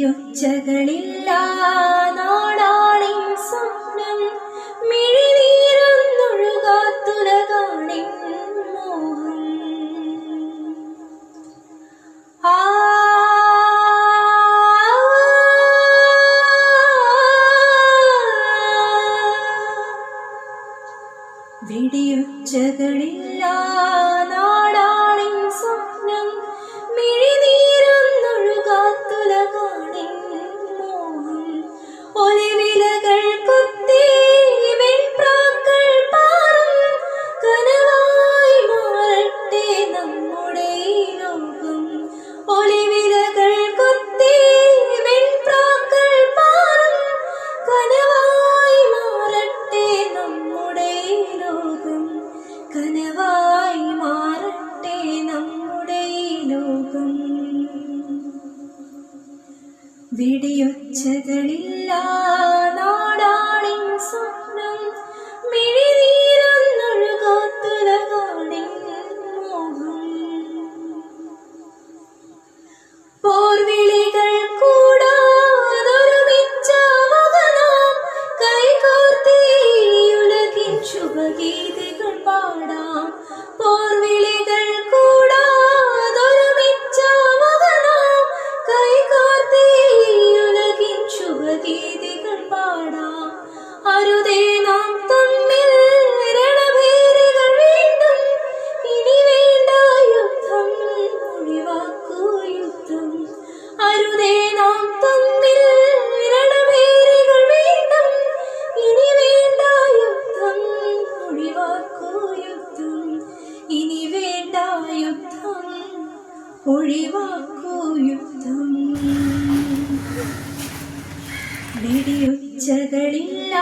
വിടിയൊച്ചകളില്ല നാടാളിൻ സ്വപ്നം മിഴിനീരൊന്നൊഴുകാത്തുലകാണിൻ മോഹം. ആ വിടിയൊച്ചകളില്ല നാടാണിൻ സ്വപ്നം മിഴിനീരൊന്നൊഴുകാത്തുലകാണിൻ വിടിയൊച്ചകളില്ല നാടാണിൻ സ്വപ്നം മിഴിനീരൊന്നൊഴുകാത്തുലകാണിൻ മോഹം. പോർവിളികൾ കൂടാതൊരുമിച്ചാവകനാം കൈകോർത്തി ഉലകിൻ ശുഭഗീതികൾ പാടാം. ഒഴിവാക്കൂ യുദ്ധം. ഇനി വേണ്ട യുദ്ധം. ഒഴിവാക്കൂ യുദ്ധം. വെടിയൊച്ചകളില്ല